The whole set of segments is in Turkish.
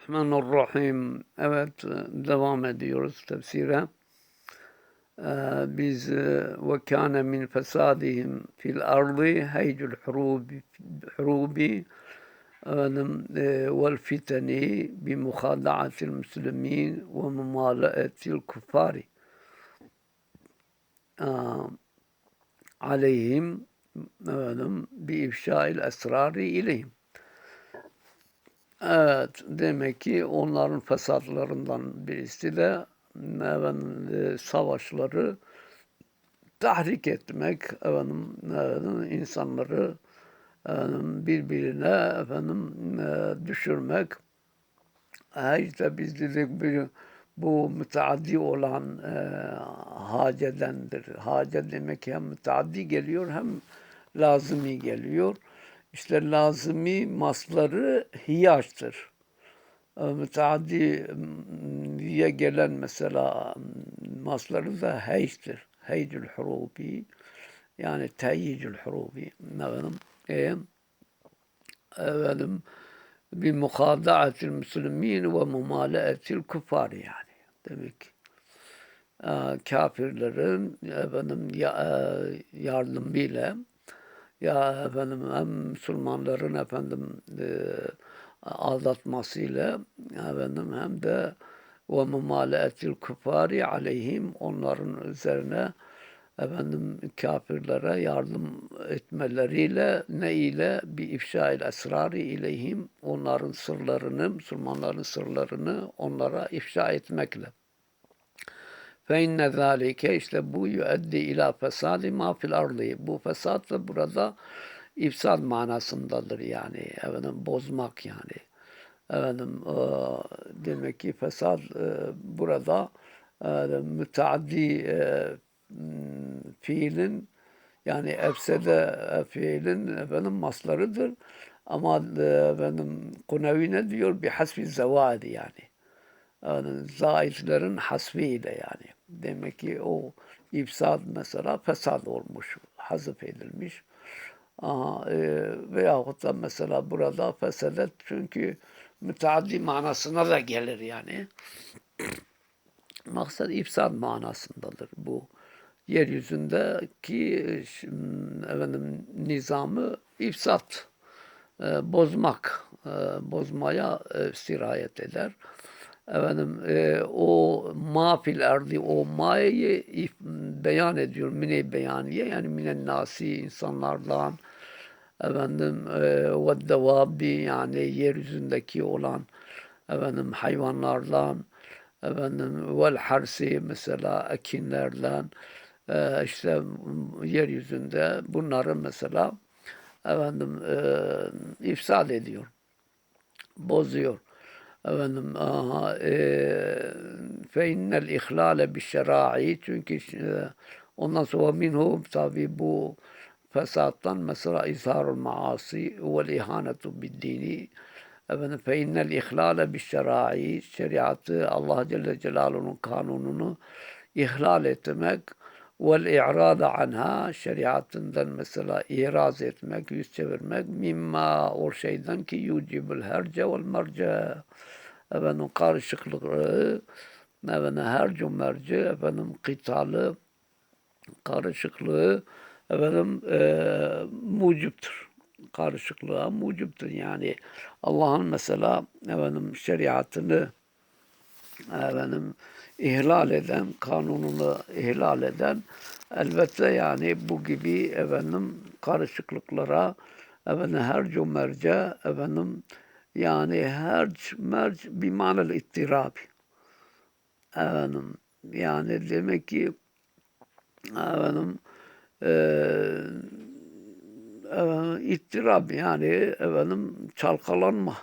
Bismillahirrahmanirrahim. Evet, devam ediyoruz tefsire. Ee, Biz e, ve kâne min fesadihim fil ardı heycul hurubi, hurubi efendim, e, vel fiteni bi muhada'atil müslimin ve mumala'atil kuffari Ee, aleyhim efendim, bi ifşail esrari ileyhim. Evet, demek ki onların fesatlarından birisi de efendim, e, savaşları tahrik etmek, efendim, efendim insanları efendim, birbirine efendim e, düşürmek. E, biz dedik bu, bu müteaddi olan e, hacedendir. Hace demek hem müteaddi geliyor hem lazımi geliyor. İşte lazımi masları hiyaçtır. Müteaddiye gelen mesela masları da heyçtir. Heycül hurubi yani teyyicül hurubi. Efendim, e, efendim bir mukadaatil müslümin ve mumalaetil kufar yani. Demek ki e, kafirlerin efendim ya, e, yardımıyla ya efendim hem Müslümanların efendim e, aldatmasıyla efendim hem de ve mumaleetil kufari aleyhim onların üzerine efendim kafirlere yardım etmeleriyle ne ile bir ifşail esrari ileyhim onların sırlarını Müslümanların sırlarını onlara ifşa etmekle. Fe inne zâlike işte bu yüeddi ila fesadi ma fil ardı. Bu fesat da burada ifsad manasındadır yani. Efendim bozmak yani. Efendim e, demek ki fesad e, burada e, müteaddi e, fiilin yani efsede fiilin efendim maslarıdır. Ama e, efendim Kunevi ne diyor? Bir hasbi zevadi yani. yani zaitlerin hasbiyle yani. Demek ki o ifsad mesela fesad olmuş, hazıf edilmiş. Aha, e, veyahut da mesela burada fesedet çünkü müteaddi manasına da gelir yani. Maksat ifsad manasındadır bu. Yeryüzündeki efendim, nizamı ifsat, e, bozmak, e, bozmaya e, sirayet eder efendim e, o mafil erdi o mayeyi beyan ediyor mine beyaniye yani minen nasi insanlardan efendim e, ve devabi yani yeryüzündeki olan efendim hayvanlardan efendim vel harsi mesela ekinlerden e, işte yeryüzünde bunları mesela efendim e, ifsad ediyor bozuyor efendim aha, e, fe innel ihlale bi şerai çünkü e, ondan sonra minhum tabi bu fesattan mesela izharul maasi ve ihanetu bid dini. Efendim fe innel ihlale bi şerai şeriatı Allah Celle Celaluhu'nun kanununu ihlal etmek vel i'rada anha şeriatından mesela iraz etmek, yüz çevirmek mimma o şeyden ki yucibul herce vel merce efendim karışıklığı efendim hercu merci efendim kitalı karışıklığı efendim e, muciptir. Karışıklığa muciptir. Yani Allah'ın mesela efendim şeriatını efendim ihlal eden, kanununu ihlal eden elbette yani bu gibi efendim karışıklıklara efendim her cümerce efendim yani her merc bir manel ittirab. Efendim yani demek ki efendim e, efendim ittirab yani efendim çalkalanma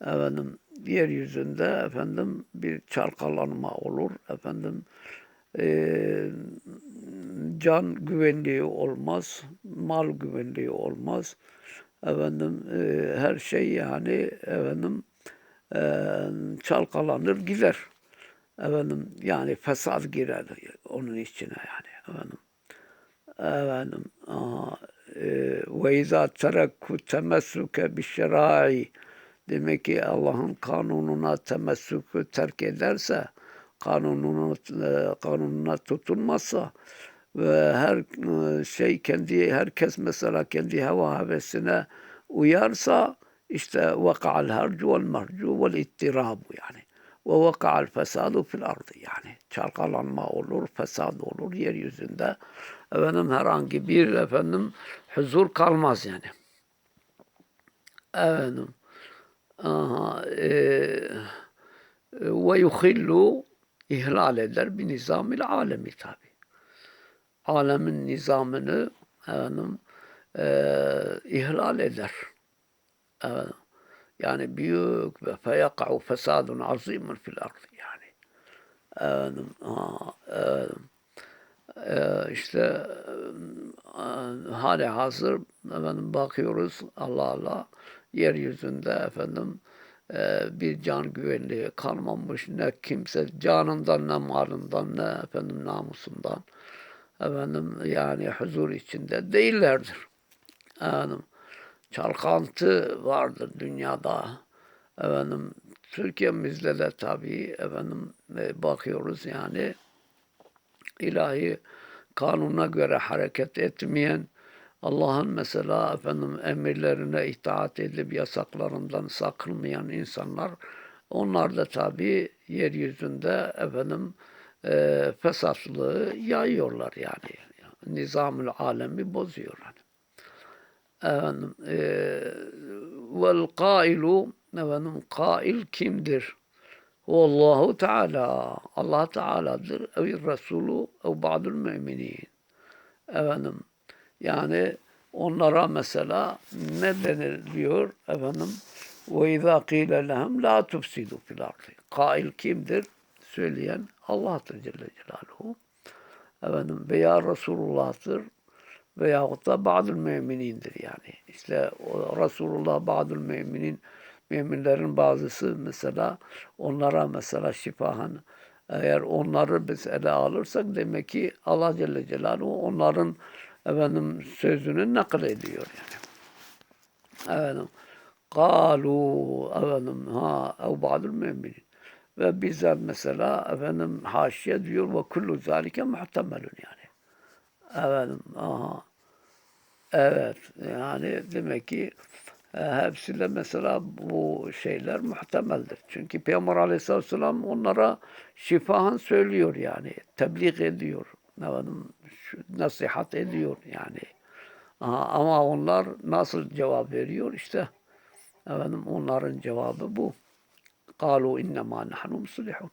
efendim yeryüzünde efendim bir çalkalanma olur. Efendim e, can güvenliği olmaz mal güvenliği olmaz. Efendim e, her şey yani efendim e, çalkalanır gider. Efendim yani fesat girer onun içine yani efendim. Efendim e, ve izâ terekku temessuke bi şerai Demek ki Allah'ın kanununa temessükü terk ederse, kanununa, e, kanununa tutunmazsa ve her e, şey kendi herkes mesela kendi heva hevesine uyarsa işte vaka'al harcu vel marcu vel ittirabu yani. Ve vaka'al fesadu fil ardı yani. Çalkalanma olur, fesad olur yeryüzünde. Efendim herhangi bir efendim huzur kalmaz yani. Efendim. E, ve yuhillu ihlal eder bir nizamil alemi tabi. Alemin nizamını efendim, e, ihlal eder. Efendim, yani büyük ve feyaka'u fesadun azimun fil ardı yani. Efendim, aha, efendim, e, işte e, hali hazır efendim bakıyoruz Allah Allah yeryüzünde efendim e, bir can güvenliği kalmamış ne kimse canından ne malından ne efendim namusundan efendim yani huzur içinde değillerdir. Efendim çalkantı vardır dünyada. Efendim Türkiye'mizde de tabii efendim e, bakıyoruz yani ilahi kanuna göre hareket etmeyen Allah'ın mesela efendim emirlerine itaat edip yasaklarından sakınmayan insanlar onlar da tabi yeryüzünde efendim e, fesatlığı yayıyorlar yani. Nizamül alemi bozuyorlar. Efendim e, vel kailu efendim kail kimdir? Allahu Teala Allah Teala'dır. Ev Resulü ev ba'dül müminin. Efendim yani onlara mesela ne deniliyor efendim? Ve izâ qîle lehem lâ tufsidu fil ardı. Kail kimdir? Söyleyen Allah'tır Celle Celaluhu. Efendim veya Resulullah'tır veyahut da ba'dül müminindir yani. İşte o Resulullah ba'dül müminin müminlerin bazısı mesela onlara mesela şifahan eğer onları biz ele alırsak demek ki Allah Celle Celaluhu onların efendim sözünü nakl ediyor yani. Efendim kalu efendim ha ev ba'dül müminin ve bizzat mesela efendim haşiye diyor ve kullu zalike muhtemelun yani. Efendim aha. Evet yani demek ki e, hepsi de mesela bu şeyler muhtemeldir. Çünkü Peygamber Aleyhisselatü Vesselam onlara şifahan söylüyor yani. Tebliğ ediyor. Efendim, nasihat ediyor yani. Ama onlar nasıl cevap veriyor işte efendim onların cevabı bu. Kalu innema nahnu muslihun.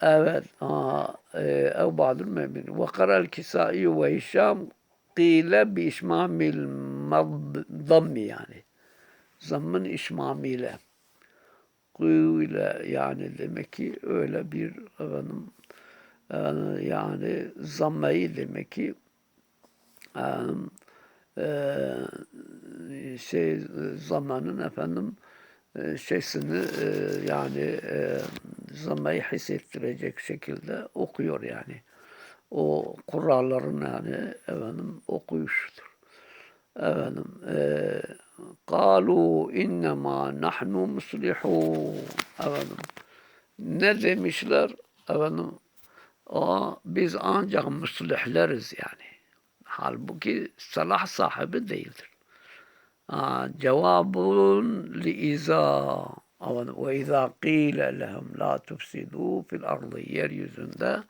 Evet. Ev ba'dül mümin. Ve karal kisai ve hişam kile bi işmamil zammi yani. Zammın işmamiyle. Kıyıyla yani demek ki öyle bir efendim yani zammayı demek ki şey zamanın efendim şeysini yani zammayı hissettirecek şekilde okuyor yani. O kuralların yani efendim okuyuştur. Efendim kalu innema nahnu muslihun efendim ne demişler efendim o biz ancak muslihleriz yani. Halbuki salah sahibi değildir. Cevabun li iza ve izâ qîle lehum la tufsidû fil ardı yeryüzünde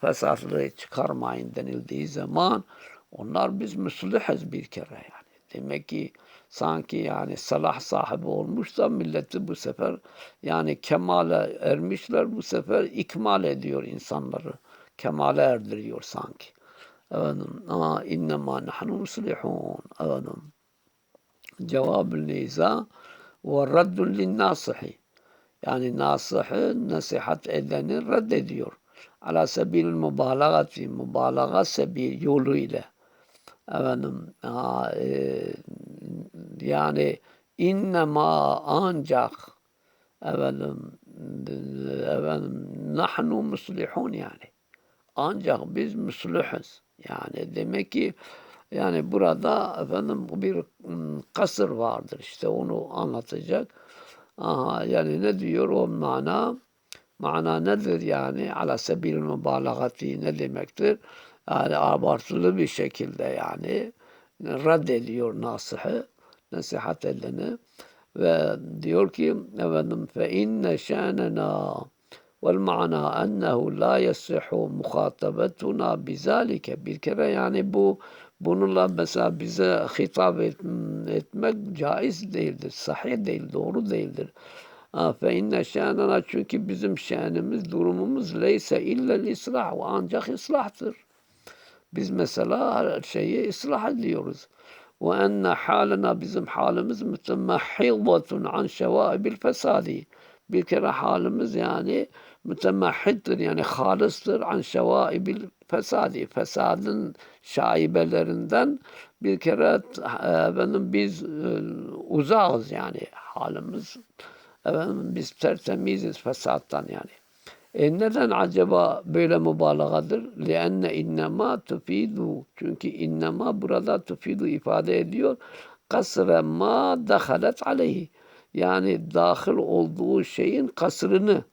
fesatlığı çıkarmayın denildiği zaman onlar biz müslihiz bir kere yani. Demek ki sanki yani salah sahibi olmuşsa milleti bu sefer yani kemale ermişler bu sefer ikmal ediyor insanları. Kemale erdiriyor sanki. Efendim, aa innema nahnu muslihun. Efendim. Cevabül niza ve raddun lin nasihi. Yani nasihi nasihat edeni reddediyor. Ala sebil mübalağati, mübalağa sebil yoluyla efendim e, yani innema ancak efendim efendim nahnu muslihun yani ancak biz müslühüz yani demek ki yani burada efendim bir kasır vardır işte onu anlatacak Aha, yani ne diyor o mana? Mana nedir yani? Ala sebil mübalağati ne demektir? Yani abartılı bir şekilde yani reddediyor nasihı, nasihat edeni ve diyor ki efendim fe inne şanena vel mana ennehu la yasihu muhatabetuna bizalike bir kere yani bu bununla mesela bize hitap et, etmek caiz değildir, sahih değil, doğru değildir. Fe inne şanena çünkü bizim şanımız, durumumuz leyse illa islah ancak islahtır. Biz mesela şeyi ıslah ediyoruz. Ve enne halena bizim halimiz mütemahhidatun an şevaibil fesadi. Bir kere halimiz yani mütemahhittir yani halistır an şevaibil fesadi. Fesadın şaibelerinden bir kere efendim biz e, uzağız yani halimiz. Efendim biz tertemiziz fesattan yani. E neden acaba böyle mübalağadır? Leenne innema tufidu. Çünkü innema burada tufidu ifade ediyor. Kasre ma dahalet aleyhi. Yani dahil olduğu şeyin kasrını.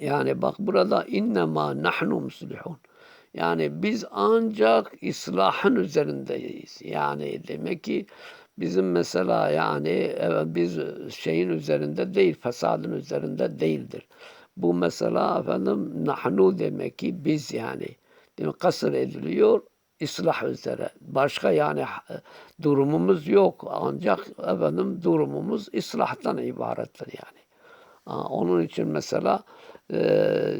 Yani bak burada innema nahnu muslihun. Yani biz ancak islahın üzerindeyiz. Yani demek ki bizim mesela yani biz şeyin üzerinde değil, fesadın üzerinde değildir. Bu mesela efendim nahnu demek ki biz yani. Demek kasır ediliyor ıslah üzere. Başka yani durumumuz yok. Ancak efendim durumumuz ıslahtan ibarettir yani. Onun için mesela e,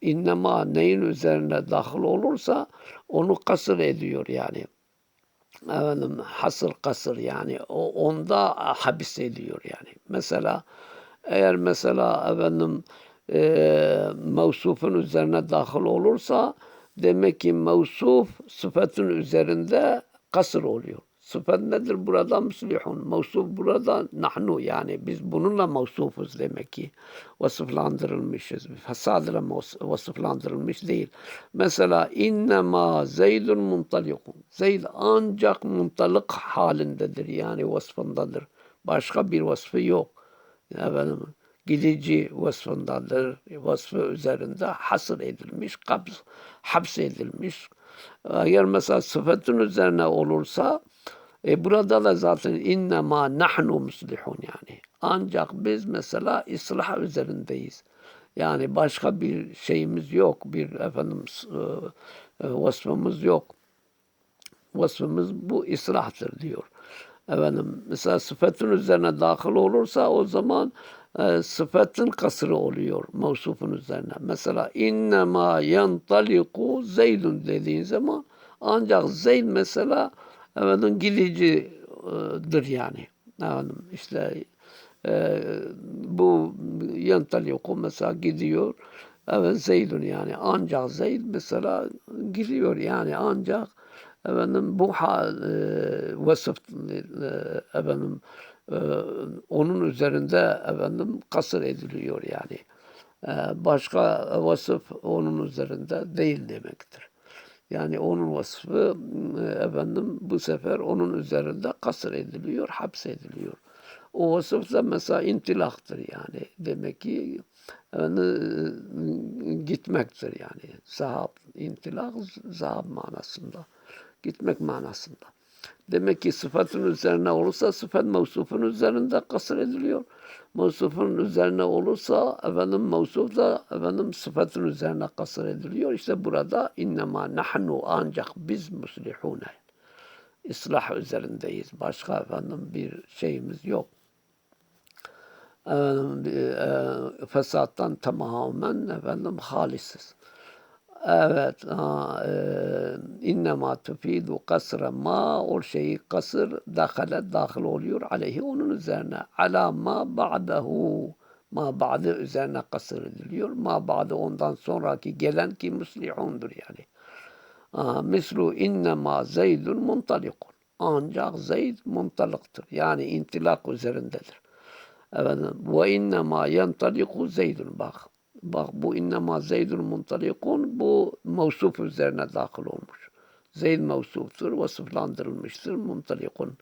innema neyin üzerine dahil olursa onu kasır ediyor yani. Efendim hasır kasır yani o onda habis ediyor yani. Mesela eğer mesela efendim e, mevsufun üzerine dahil olursa demek ki mevsuf sıfatın üzerinde kasır oluyor. Sıfat nedir burada? Müslihun. Mevsuf burada nahnu yani biz bununla mevsufuz demek ki. Vasıflandırılmışız. Fesadla vasıflandırılmış değil. Mesela innema zeydun muntalikun. Zeyd ancak muntalık halindedir yani vasfındadır. Başka bir vasfı yok. Efendim, gidici vasfındadır. Vasfı üzerinde hasır edilmiş, kabz, haps edilmiş. Eğer mesela sıfatın üzerine olursa e burada da zaten innema nahnu muslihun yani. Ancak biz mesela ıslah üzerindeyiz. Yani başka bir şeyimiz yok. Bir efendim e, e, vasfımız yok. Vasfımız bu ıslahtır diyor. Efendim mesela sıfatın üzerine dahil olursa o zaman e, sıfatın kasrı oluyor mevsufun üzerine. Mesela innema yantaliku zeydun dediğin zaman ancak zeyd mesela efendim gidicidir yani. Efendim işte e, bu yantaliku mesela gidiyor. Evet Zeydun yani ancak Zeyd mesela gidiyor yani ancak efendim bu hal e, vasıf e, efendim e, onun üzerinde efendim kasır ediliyor yani. E, başka vasıf onun üzerinde değil demektir. Yani onun vasfı e, efendim bu sefer onun üzerinde kasır ediliyor, hapsediliyor. O vasıf da mesela intilaktır yani. Demek ki yani, e, gitmektir yani. Zahab, intilak zahab manasında. Gitmek manasında. Demek ki sıfatın üzerine olursa sıfat mevsufun üzerinde kasır ediliyor. Mevsufun üzerine olursa efendim mevsuf da efendim sıfatın üzerine kasır ediliyor. İşte burada innema nahnu ancak biz muslihune. İslah üzerindeyiz. Başka efendim bir şeyimiz yok. Efendim, e, fesattan tamamen efendim halisiz. Evet. E, innema tufidu kasra ma o şeyi kasır dahale dahil oluyor aleyhi onun üzerine. Ala ma ba'dahu ma ba'dı üzerine kasır ediliyor. Ma ba'dı ondan sonraki gelen ki muslihundur yani. Aa, mislu innema zeydun muntalikun. Ancak zeyd muntalıktır. Yani intilak üzerindedir. Efendim, ve innema yentaliku zeydun. Bak Bak bu innema zeydun muntalikun bu mevsuf üzerine dahil olmuş. Zeyd mevsuftur, vasıflandırılmıştır, muntalikun.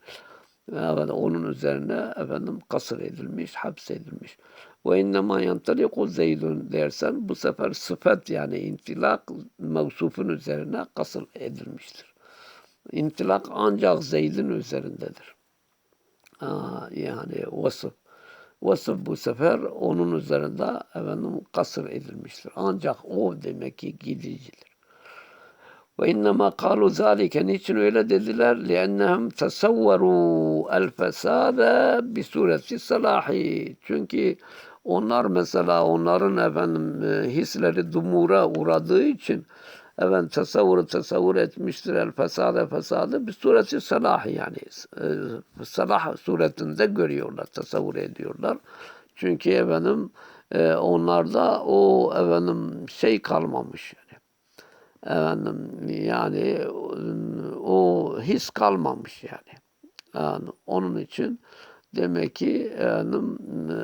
Evet, onun üzerine efendim kasır edilmiş, hapsedilmiş. Ve innema yantaliku zeydun dersen bu sefer sıfat yani intilak mevsufun üzerine kasır edilmiştir. İntilak ancak Zeyd'in üzerindedir. Aa, yani vasıf. Vasıf bu sefer onun üzerinde efendim kasır edilmiştir. Ancak o demek ki gidicidir. Ve innema kalu zalike niçin öyle dediler? Liennehum tesavvaru el fesade bi sureti salahi. Çünkü onlar mesela onların efendim e, hisleri dumura uğradığı için efendim tasavvuru tasavvur etmiştir el fesade fesadı bir sureti salah yani e, salah suretinde görüyorlar, tasavvur ediyorlar. Çünkü efendim e, onlarda o efendim şey kalmamış yani. Efendim yani o his kalmamış yani. yani onun için demek ki efendim e,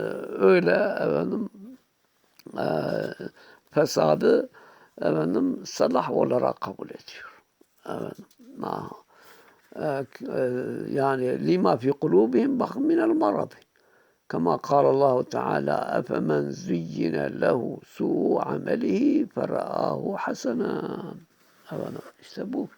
öyle efendim e, fesadı efendim salah olarak kabul ediyor. Efendim, ha. E, e, yani lima fi kulubihim bakın minel maradı. Kama kâlallahu Teala efemen zuyyine lehu su'u amelihi ferâhu hasenan. Efendim işte bu.